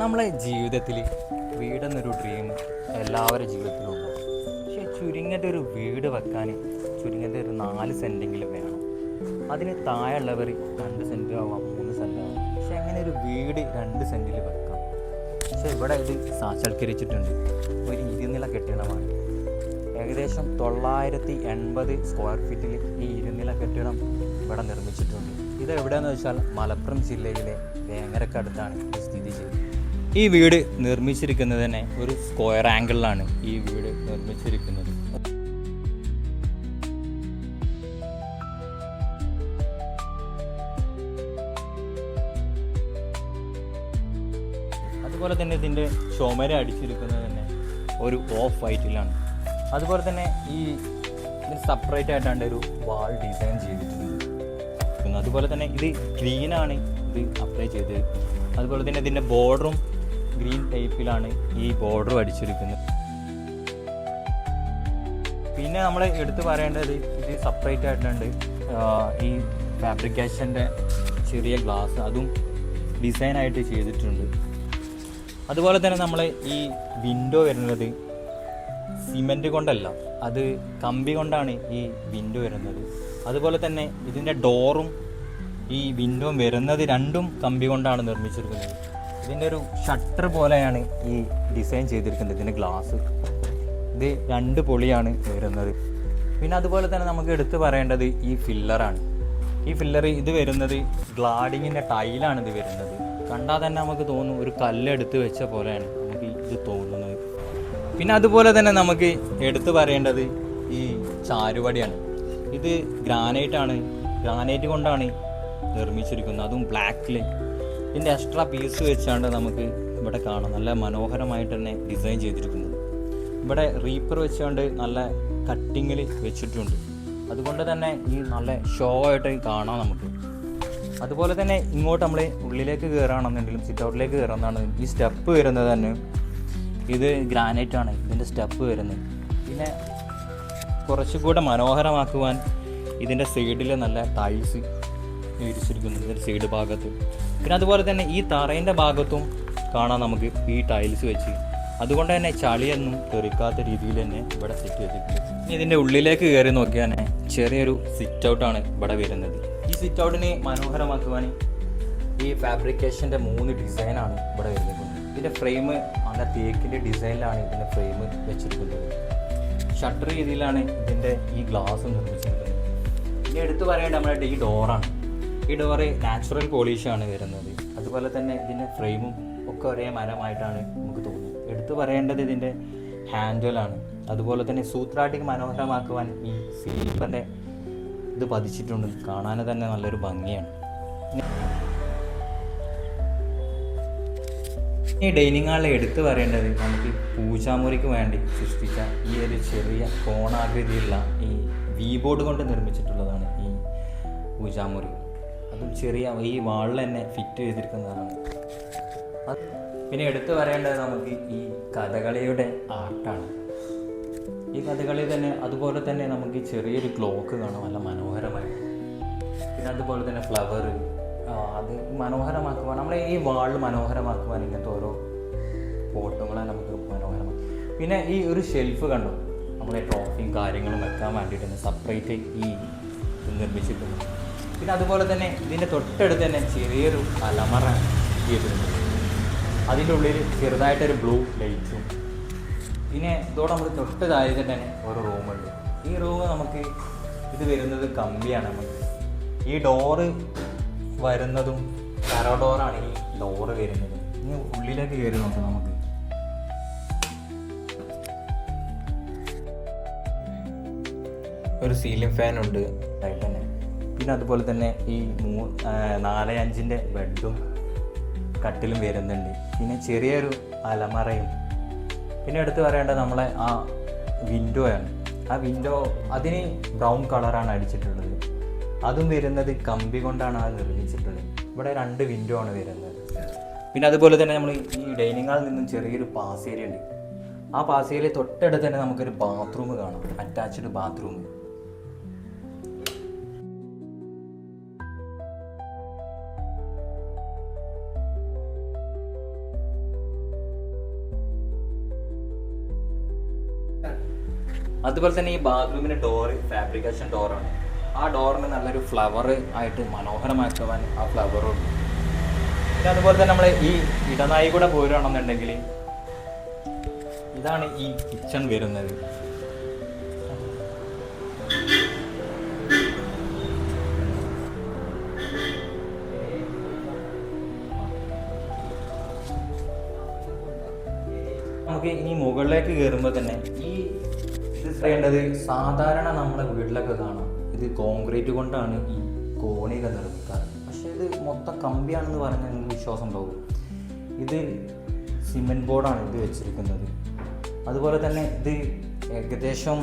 നമ്മളെ ജീവിതത്തിൽ വീടെന്നൊരു ഡ്രീം എല്ലാവരുടെ ജീവിതത്തിലും ഉണ്ടാവും പക്ഷേ ചുരുങ്ങിയത് ഒരു വീട് വെക്കാൻ ചുരുങ്ങിയത് ഒരു നാല് സെന്റെങ്കിലും വേണം. അതിന് താഴെയുള്ളവർ രണ്ട് സെന്റ് ആവാം മൂന്ന് സെന്റ് ആവാം. പക്ഷെ അങ്ങനെ ഒരു വീട് രണ്ട് സെന്റിൽ വെക്കാം. പക്ഷെ ഇവിടെ ഇത് സാക്ഷാത്കരിച്ചിട്ടുണ്ട്. ഒരു ഇരുനില കെട്ടിടമാണ്. ഏകദേശം തൊള്ളായിരത്തി എൺപത് സ്ക്വയർ ഫീറ്റിൽ ഈ ഇരുനില കെട്ടിടം ഇവിടെ നിർമ്മിച്ചിട്ടുണ്ട്. ഇത് എവിടെയെന്ന് വെച്ചാൽ മലപ്പുറം ജില്ലയിലെ വേങ്ങരക്കടുത്താണ് സ്ഥിതി ചെയ്യുന്നത്. ഈ വീട് നിർമ്മിച്ചിരിക്കുന്നത് തന്നെ ഒരു സ്ക്വയർ ആംഗിളിലാണ് ഈ വീട് നിർമ്മിച്ചിരിക്കുന്നത്. അതുപോലെ തന്നെ ഇതിന്റെ ചുമര അടിച്ചിരിക്കുന്നത് തന്നെ ഒരു ഓഫ് വൈറ്റിലാണ് അതുപോലെ തന്നെ ഈ സെപ്പറേറ്റ് ആയിട്ടാണ് ഒരു വാൾ ഡിസൈൻ ചെയ്തിട്ടുണ്ട് അതുപോലെ തന്നെ ഇത് ഗ്രീനാണ് ഇത് അപ്ലൈ ചെയ്തത്. അതുപോലെ തന്നെ ഇതിന്റെ ബോർഡറും ഗ്രീൻ ടൈപ്പിലാണ് ഈ ബോർഡർ അടിച്ചിരിക്കുന്നത്. പിന്നെ നമ്മൾ എടുത്തു പറയേണ്ടത് ഇത് സെപ്പറേറ്റ് ആയിട്ടുണ്ട്. ഈ ഫാബ്രിക്കേഷന്റെ ചെറിയ ഗ്ലാസ് അതും ഡിസൈനായിട്ട് ചെയ്തിട്ടുണ്ട്. അതുപോലെ തന്നെ നമ്മൾ ഈ വിൻഡോ വരുന്നത് സിമെന്റ് കൊണ്ടല്ല അത് കമ്പി കൊണ്ടാണ് ഈ വിൻഡോ വരുന്നത്. അതുപോലെ തന്നെ ഇതിന്റെ ഡോറും ഈ വിൻഡോ വരുന്നത് രണ്ടും കമ്പി കൊണ്ടാണ് നിർമ്മിച്ചിരിക്കുന്നത്. ഇതിന്റെ ഒരു ഷട്ടർ പോലെയാണ് ഈ ഡിസൈൻ ചെയ്തിരിക്കുന്നത്. ഇതിന്റെ ഗ്ലാസ് ഇത് രണ്ട് പൊളിയാണ് വരുന്നത്. പിന്നെ അതുപോലെ തന്നെ നമുക്ക് എടുത്തു പറയേണ്ടത് ഈ ഫില്ലറാണ് ഈ ഫില്ലർ ഇത് വരുന്നത് ഗ്ലാഡിങ്ങിന്റെ ടൈലാണ് ഇത് വരുന്നത്. കണ്ടാൽ തന്നെ നമുക്ക് തോന്നും ഒരു കല്ലെടുത്ത് വെച്ച പോലെയാണ് നമുക്ക് ഇത് തോന്നുന്നത്. പിന്നെ അതുപോലെ തന്നെ നമുക്ക് എടുത്തു പറയേണ്ടത് ഈ ചാരുവടിയാണ്. ഇത് ഗ്രാനൈറ്റാണ് ഗ്രാനൈറ്റ് കൊണ്ടാണ് നിർമ്മിച്ചിരിക്കുന്നത്. അതും ബ്ലാക്കിൽ ഇതിന്റെ എക്സ്ട്രാ പീസ് വെച്ചാണ് നമുക്ക് ഇവിടെ കാണാം. നല്ല മനോഹരമായിട്ട് തന്നെ ഡിസൈൻ ചെയ്തിരിക്കുന്നത്. ഇവിടെ റീപ്പർ വെച്ചുകൊണ്ട് നല്ല കട്ടിങ്ങിൽ വെച്ചിട്ടുണ്ട്. അതുകൊണ്ട് തന്നെ ഈ നല്ല ഷോ ആയിട്ട് കാണാം നമുക്ക്. അതുപോലെ തന്നെ ഇങ്ങോട്ട് നമ്മൾ ഉള്ളിലേക്ക് കയറുകയാണെന്നുണ്ടെങ്കിലും സിറ്റ് ഔട്ടിലേക്ക് കയറുന്നതാണെങ്കിലും ഈ സ്റ്റെപ്പ് വരുന്നത് തന്നെ ഇത് ഗ്രാനൈറ്റ് ആണ്. ഇതിന്റെ സ്റ്റെപ്പ് വരുന്നത്. പിന്നെ കുറച്ചുകൂടെ മനോഹരമാക്കുവാൻ ഇതിന്റെ സൈഡിൽ നല്ല ടൈൽസ് വിരിച്ചിരിക്കുന്നു ഇതിന്റെ സൈഡ് ഭാഗത്ത്. പിന്നെ അതുപോലെ തന്നെ ഈ തറയിന്റെ ഭാഗത്തും കാണാം നമുക്ക് ഈ ടൈൽസ് വെച്ച്. അതുകൊണ്ട് തന്നെ ചളിയൊന്നും തെറിക്കാത്ത രീതിയിൽ തന്നെ ഇവിടെ സെറ്റ് ചെയ്തിട്ടുണ്ട്. ഇതിന്റെ ഉള്ളിലേക്ക് കയറി നോക്കിയാൽ ചെറിയൊരു സിറ്റ് ഔട്ടാണ് ഇവിടെ വരുന്നത്. ഈ സിറ്റ് ഔട്ടിനെ മനോഹരമാക്കുവാൻ ഈ ഫാബ്രിക്കേഷന്റെ മൂന്ന് ഡിസൈനാണ് ഇവിടെ വരുന്നത്. ഇതിന്റെ ഫ്രെയിം നല്ല തേക്കിന്റെ ഡിസൈനിലാണ് ഇതിന്റെ ഫ്രെയിം വെച്ചിരിക്കുന്നത്. ഷട്ടർ രീതിയിലാണ് ഇതിന്റെ ഈ ഗ്ലാസ് നിർമ്മിച്ചിരിക്കുന്നത്. ഇനി എടുത്തു പറയേണ്ടത് നമ്മുടെ ഈ ഡോറാണ് ഈ ഡോറ് നാച്ചുറൽ പോളിഷാണ് വരുന്നത്. അതുപോലെ തന്നെ ഇതിന്റെ ഫ്രെയിമും ഒക്കെ ഒരേ മരമായിട്ടാണ് നമുക്ക് തോന്നുന്നത്. എടുത്തു പറയേണ്ടത് ഇതിന്റെ ഹാൻഡിലാണ് അതുപോലെ തന്നെ സൂത്രാട്ടിക്ക് മനോഹരമാക്കുവാൻ ഈ സ്ലീപ്പറിന്റെ ഇത് പതിച്ചിട്ടുണ്ട്. കാണാൻ തന്നെ നല്ലൊരു ഭംഗിയാണ്. ഈ ഡൈനിങ് ഹാളിൽ എടുത്തു പറയേണ്ടത് നമുക്ക് പൂജാമുറിക്ക് വേണ്ടി സൃഷ്ടിച്ച ഈ ഒരു ചെറിയ കോണാകൃതിയുള്ള ഈ വി ബോർഡ് കൊണ്ട് നിർമ്മിച്ചിട്ടുള്ളതാണ് ഈ പൂജാമുറി. അതും ചെറിയ ഈ വാളിൽ തന്നെ ഫിറ്റ് ചെയ്തിരിക്കുന്നതാണ്. പിന്നെ എടുത്തു പറയേണ്ടത് നമുക്ക് ഈ കഥകളിയുടെ ആർട്ടാണ്. ഈ കഥകളി തന്നെ അതുപോലെ തന്നെ നമുക്ക് ചെറിയൊരു ക്ലോക്ക് കാണാം നല്ല മനോഹരമായി. പിന്നെ അതുപോലെ തന്നെ ഫ്ലവർ അത് മനോഹരമാക്കുവാൻ നമ്മളെ ഈ വാളിൽ മനോഹരമാക്കുവാൻ ഇങ്ങനത്തെ ഓരോ ഫോട്ടോകളെ നമുക്ക് മനോഹരമാക്കും. പിന്നെ ഈ ഒരു ഷെൽഫ് കണ്ടു? നമ്മളെ ട്രോഫിയും കാര്യങ്ങളും വെക്കാൻ വേണ്ടിയിട്ട് സെപ്പറേറ്റ് ഈ നിർമ്മിച്ചിട്ടുണ്ട് പിന്നെ അതുപോലെ തന്നെ ഇതിന്റെ തൊട്ടടുത്ത് തന്നെ ചെറിയൊരു അലമറ ചെയ്തിട്ടുണ്ട് അതിന്റെ ഉള്ളിൽ ചെറുതായിട്ടൊരു ബ്ലൂ ലൈറ്റും. പിന്നെ ഇതോടെ നമ്മൾ തൊട്ട് താഴെ തന്നെ ഒരു റൂമുണ്ട്. ഈ റൂം നമുക്ക് ഇത് വരുന്നത് കമ്പിയാണ് നമുക്ക്. ഈ ഡോറ് വരുന്നതും കരോ ഡോറാണ് ഈ ഡോറ് വരുന്നത്. ഇനി ഉള്ളിലേക്ക് കയറി നോക്കാം നമുക്ക്. ഒരു സീലിംഗ് ഫാനുണ്ട് തന്നെ പിന്നെ അതുപോലെ തന്നെ ഈ മൂ നാല് അഞ്ചിന്റെ ബെഡും കട്ടിലും വരുന്നുണ്ട്. പിന്നെ ചെറിയൊരു അലമറയും പിന്നെ എടുത്ത് പറയേണ്ടത് നമ്മളെ ആ വിൻഡോയാണ് ആ വിൻഡോ അതിന് ബ്രൗൺ കളറാണ് അടിച്ചിട്ടുള്ളത്. അതും വരുന്നത് കമ്പി കൊണ്ടാണ് അത് നിർമ്മിച്ചിട്ടുള്ളത്. ഇവിടെ രണ്ട് വിൻഡോ ആണ് വരുന്നത്. പിന്നെ അതുപോലെ തന്നെ നമ്മൾ ഈ ഡൈനിങ് ഹാളിൽ നിന്നും ചെറിയൊരു പാസ് ഏരിയ ഉണ്ട് ആ പാസ് ഏരിയ തൊട്ടടുത്ത് തന്നെ നമുക്കൊരു ബാത്റൂം കാണാം. അറ്റാച്ച്ഡ് ബാത്റൂം അതുപോലെ തന്നെ ഈ ബാത്റൂമിന് ഡോറ് ഫാബ്രിക്കേഷൻ ഡോറാണ് ആ ഡോറിന് നല്ലൊരു ഫ്ലവർ ആയിട്ട് മനോഹരമാക്കുവാൻ ആ ഫ്ലവറും പിന്നെ അതുപോലെ തന്നെ നമ്മൾ ഈ ഇടനായി കൂടെ പോരുകയാണെന്നുണ്ടെങ്കിൽ ഇതാണ് ഈ കിച്ചൺ വരുന്നത്. നമുക്ക് ഇനി മുകളിലേക്ക് കയറുമ്പോൾ തന്നെ ചെയ്യേണ്ടത് സാധാരണ നമ്മുടെ വീട്ടിലൊക്കെ കാണാം. ഇത് കോൺക്രീറ്റ് കൊണ്ടാണ് ഈ കോണിയൊക്കെ നിർമ്മിക്കാറ് പക്ഷേ ഇത് മൊത്തം കമ്പിയാണെന്ന് പറഞ്ഞാൽ നിങ്ങൾക്ക് വിശ്വാസം ഉണ്ടാവും ഇത് സിമെന്റ് ബോർഡാണ് ഇത് വെച്ചിരിക്കുന്നത്. അതുപോലെ തന്നെ ഇത് ഏകദേശം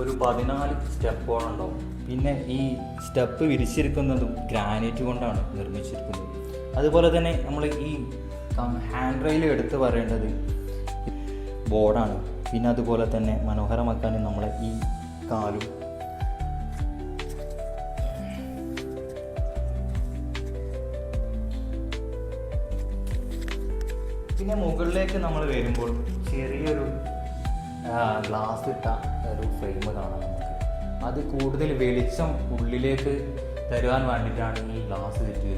ഒരു പതിനാല് സ്റ്റെപ്പുകളുണ്ടാവും പിന്നെ ഈ സ്റ്റെപ്പ് വിരിച്ചിരിക്കുന്നതും ഗ്രാനൈറ്റ് കൊണ്ടാണ് നിർമ്മിച്ചിരിക്കുന്നത്. അതുപോലെ തന്നെ നമ്മൾ ഈ ഹാൻഡ് റെയിൽ എടുത്ത് പറയേണ്ടത് ബോർഡാണ് പിന്നെ അതുപോലെ തന്നെ മനോഹരമാക്കാൻ നമ്മളെ ഈ കാലും. പിന്നെ മുകളിലേക്ക് നമ്മൾ വരുമ്പോൾ ചെറിയൊരു ഗ്ലാസ് ഇട്ട ഒരു ഫ്രെയിം കാണാം നമുക്ക്. അത് കൂടുതൽ വെളിച്ചം ഉള്ളിലേക്ക് തരുവാൻ വേണ്ടിയിട്ടാണ് ഈ ഗ്ലാസ് സെറ്റ്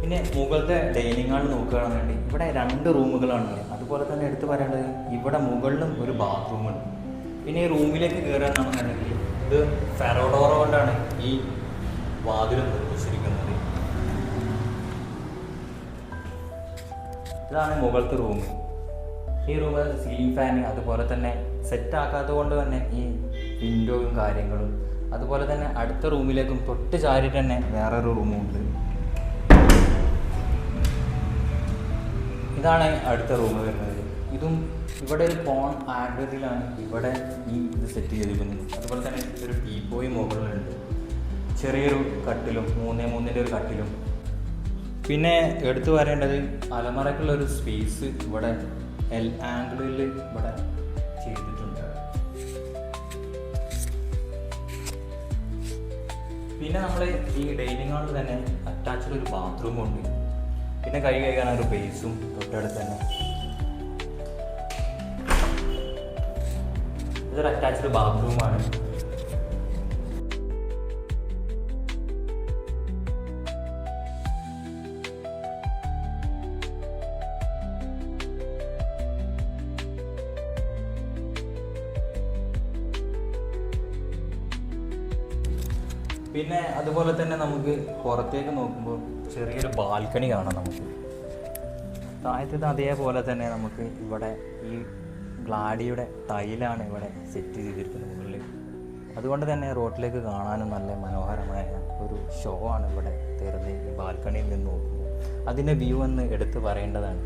പിന്നെ മുകളിലത്തെ ഡൈനിങ് ഹാൾ നോക്കുകയാണെന്നുണ്ടെങ്കിൽ ഇവിടെ രണ്ട് റൂമുകളാണ്. അതുപോലെ തന്നെ എടുത്തു പറയേണ്ടത് ഇവിടെ മുകളിലും ഒരു ബാത്റൂമുണ്ട് പിന്നെ ഈ റൂമിലേക്ക് കയറുകയാണെന്നുണ്ടെങ്കിൽ ഇത് ഫെറോഡോറ കൊണ്ടാണ് ഈ വാതിലും നിർമ്മിച്ചിരിക്കുന്നത്. ഇതാണ് മുകളിലത്തെ റൂം ഈ റൂം സീലിംഗ് ഫാൻ അതുപോലെ തന്നെ സെറ്റ് ആക്കാത്തത് കൊണ്ട് തന്നെ ഈ വിൻഡോയും കാര്യങ്ങളും അതുപോലെ തന്നെ അടുത്ത റൂമിലേക്കും തൊട്ട് ചാരി തന്നെ വേറൊരു റൂമും ഉണ്ട്. ഇതാണ് അടുത്ത റൂം വരുന്നത്. ഇതും ഇവിടെ ഒരു ഫോൺ ആകൃതിയിലാണ് ഇവിടെ ഈ ഇത് സെറ്റ് ചെയ്തിരിക്കുന്നത്. അതുപോലെ തന്നെ ഒരു ടീപ്പോയും മുകളിലുണ്ട്. ചെറിയൊരു കട്ടിലും മൂന്നേ മൂന്നിന്റെ ഒരു കട്ടിലും. പിന്നെ എടുത്തു പറയേണ്ടത് അലമറയ്ക്കുള്ള ഒരു സ്പേസ് ഇവിടെ എൽ ആംഗിളിൽ ഇവിടെ ചെയ്തിട്ടുണ്ട്. പിന്നെ നമ്മൾ ഈ ഡൈനിങ് ഹാളിൽ തന്നെ അറ്റാച്ച്ഡ് ഒരു ബാത്റൂമും ഉണ്ട്. പിന്നെ കൈ കഴുകാൻ ഒരു ബേസും തൊട്ടടുത്ത് തന്നെ ഇതൊരു അറ്റാച്ച്ഡ് ബാത്റൂമാണ് പിന്നെ അതുപോലെ തന്നെ നമുക്ക് പുറത്തേക്ക് നോക്കുമ്പോൾ ചെറിയൊരു ബാൽക്കണി കാണാം നമുക്ക്. താഴത്തത് അതേപോലെ തന്നെ നമുക്ക് ഇവിടെ ഈ ഗ്ലാഡിയുടെ ടൈലാണ് ഇവിടെ സെറ്റ് ചെയ്തിരിക്കുന്നത് മുകളിൽ അതുകൊണ്ട് തന്നെ റോട്ടിലേക്ക് കാണാനും നല്ല മനോഹരമായ ഒരു ഷോ ആണ് ഇവിടെ തരുന്നത് ഈ ബാൽക്കണിയിൽ നിന്ന് നോക്കുമ്പോൾ. അതിന്റെ വ്യൂ എന്ന് എടുത്തു പറയേണ്ടതാണ്.